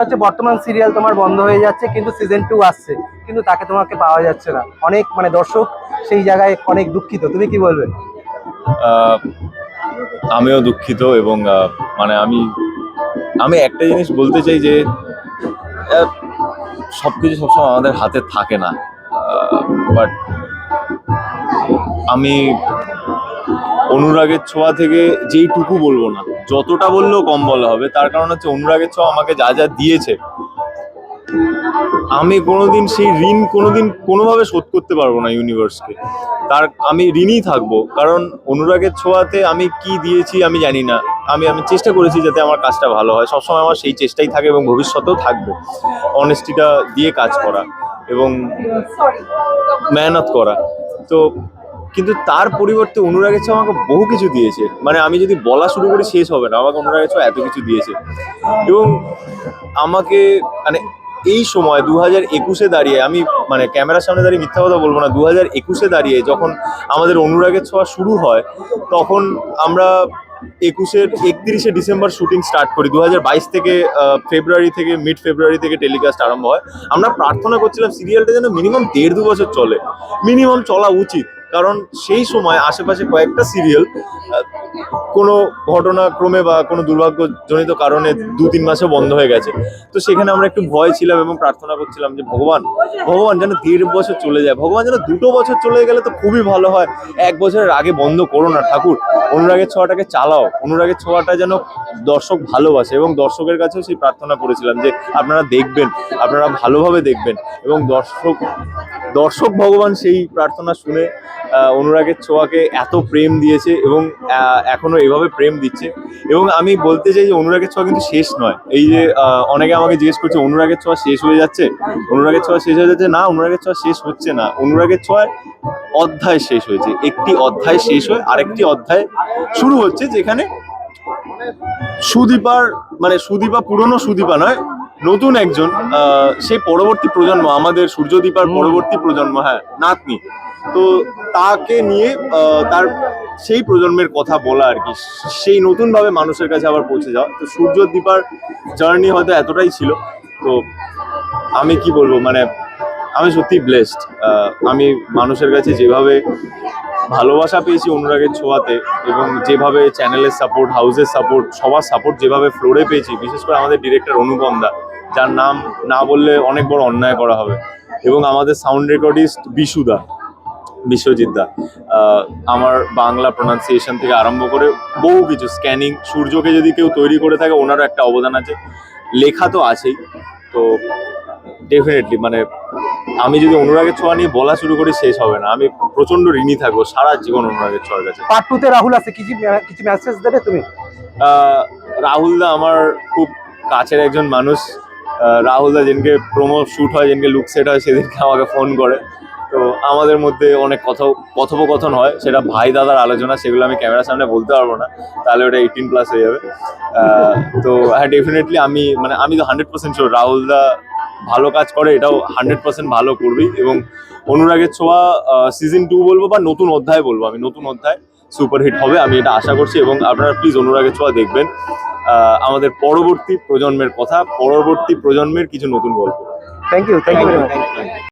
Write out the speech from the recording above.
হচ্ছে বর্তমান সিরিয়াল তোমার বন্ধ হয়ে যাচ্ছে, কিন্তু সিজন টু আসছে, কিন্তু তাকে তোমাকে পাওয়া যাচ্ছে না। অনেক মানে দর্শক সেই জায়গায় অনেক দুঃখিত। তুমি কি বলবে? আমিও দুঃখিত এবং মানে আমি আমি একটা জিনিস বলতে চাই যে সব কিছু সবসময় আমাদের হাতে থাকে না। বাট আমি অনুরাগের ছোঁয়া থেকে যেইটুকু বলব না যতটা বললেও কম বলা হবে তার কারণ হচ্ছে অনুরাগের ছোঁয়া আমাকে যা যা দিয়েছে আমি কোনোদিন সেই ঋণ কোনোদিন কোনোভাবে শোধ করতে পারব না ইউনিভার্সকে তার আমি ঋণই থাকব কারণ অনুরাগের ছোঁয়াতে আমি কি দিয়েছি আমি জানি না। আমি আমি চেষ্টা করেছি যাতে আমার কাজটা ভালো হয় সবসময় আমার সেই চেষ্টাই থাকে এবং ভবিষ্যতেও থাকবে অনেস্টিটা দিয়ে কাজ করা এবং মেহনত করা। তো কিন্তু তার পরিবর্তে অনুরাগের ছোঁয়া আমাকে বহু কিছু দিয়েছে। মানে আমি যদি বলা শুরু করি শেষ হবে না, আমাকে অনুরাগের ছোঁয়া এত কিছু দিয়েছে। এবং আমাকে মানে এই সময় দু হাজার একুশে দাঁড়িয়ে আমি মানে ক্যামেরার সামনে দাঁড়িয়ে মিথ্যা কথা বলব না দু হাজার একুশে দাঁড়িয়ে যখন আমাদের অনুরাগের ছোঁয়া শুরু হয়, তখন আমরা একুশের একত্রিশে ডিসেম্বর শুটিং স্টার্ট করি। দু হাজার বাইশ থেকে ফেব্রুয়ারি থেকে মিড ফেব্রুয়ারি থেকে টেলিকাস্ট আরম্ভ হয়। আমরা প্রার্থনা করছিলাম সিরিয়ালটা যেন মিনিমাম দেড় দু বছর চলে। মিনিমাম চলা উচিত। কারণ সেই সময় আশেপাশে কয়েকটা সিরিয়াল কোনো ঘটনাক্রমে বা কোনো দুর্ভাগ্যজনিত কারণে দু তিন মাসে বন্ধ হয়ে গেছে। তো সেখানে আমরা একটু ভয় ছিলাম এবং প্রার্থনা করছিলাম যে ভগবান ভগবান যেন দেড় বছর চলে যায়, ভগবান যেন দুটো বছর চলে গেলে তো খুবই ভালো হয়। এক বছরের আগে বন্ধ করো না ঠাকুর, অনুরাগের ছোঁয়াটাকে চালাও, অনুরাগের ছোঁয়াটা যেন দর্শক ভালোবাসে এবং দর্শকের কাছেও সেই প্রার্থনা করেছিলাম যে আপনারা দেখবেন, আপনারা ভালোভাবে দেখবেন এবং দর্শক দর্শক ভগবান সেই প্রার্থনা শুনে অনুরাগের ছোঁয়াকে এত প্রেম দিয়েছে এবং এখনও এভাবে প্রেম দিচ্ছে। এবং আমি বলতে চাই যে অনুরাগের ছোঁয়া কিন্তু শেষ নয়। এই যে অনেকে আমাকে জিজ্ঞেস করছে অনুরাগের ছোঁয়া শেষ হয়ে যাচ্ছে? অনুরাগের ছোঁয়া শেষ হয়ে যাচ্ছে? না অনুরাগের ছোঁয়া শেষ হচ্ছে না। অনুরাগের ছোঁয়ায় অধ্যায় শেষ হয়েছে। একটি অধ্যায় শেষ হয়ে আরেকটি অধ্যায় শুরু হচ্ছে যেখানে সুদীপার মানে সুদীপা পুরনো সুদীপা নয় নতুন একজন আহ, সেই পরবর্তী প্রজন্ম আমাদের সূর্যদীপার পরবর্তী প্রজন্ম হ্যাঁ নাতনি। তো তাকে নিয়ে তার সেই প্রজন্মের কথা বলা আর কি। সেই নতুন ভাবে মানুষের কাছে আবার পৌঁছে যাওয়া। তো সূর্যদীপার জার্নি হয়তো এতটাই ছিল। তো আমি কি বলব মানে আমি সত্যি ব্লেসড আমি মানুষের কাছে যেভাবে ভালোবাসা পেয়েছি অনুরাগের ছোঁয়াতে এবং যেভাবে চ্যানেলের সাপোর্ট হাউসের সাপোর্ট সবার সাপোর্ট যেভাবে ফ্লোরে পেয়েছি, বিশেষ করে আমাদের ডিরেক্টর অনুপম দা যার নাম না বললে অনেক বড় অন্যায় করা হবে। এবং আমাদের সাউন্ড রেকর্ডিস্ট বিশুদা। বিশ্বজিৎ দা। আমার বাংলা প্রোনাউন্সিয়েশন থেকে আরম্ভ করে বহু কিছু স্ক্যানিং সূর্যকে যদি কেউ তৈরি করে থাকে ওনারও একটা অবদান আছে। লেখা তো আছেই। তো ডেফিনেটলি মানে আমি যদি অনুরাগের ছোঁয়া নিয়ে বলা শুরু করি শেষ হবে না। আমি প্রচণ্ড ঋণী থাকব সারা জীবন অনুরাগের ছোঁয়ার কাছে। পার্ট টু তে রাহুল আছে কিছু কিছু মেসেজ দেবে তুমি? রাহুল দা আমার খুব কাছের একজন মানুষ। রাহুল দা যেদিনকে প্রোমো শ্যুট হয় যেদিনকে লুক সেট হয় সেদিনকে আমাকে ফোন করে। তো আমাদের মধ্যে অনেক কথা কথোপকথন হয় সেটা ভাই দাদার আলোচনা সেগুলো আমি ক্যামেরার সামনে বলতে পারব না তাহলে ওটা এইটিন প্লাস হয়ে যাবে। তো হ্যাঁ ডেফিনেটলি আমি মানে আমি তো hundred percent sure Rahul da ভালো কাজ করে এটাও হান্ড্রেড পার্সেন্ট ভালো করবেই এবং অনুরাগের ছোঁয়া সিজন টু বলব বা নতুন অধ্যায় বলব আমি নতুন অধ্যায় সুপারহিট হবে আমি এটা আশা করছি এবং আপনারা প্লিজ অনুরাগের ছোঁয়া দেখবেন। আমাদের পরবর্তী প্রজন্মের কথা পরবর্তী প্রজন্মের কিছু নতুন গল্প। Thank you thank you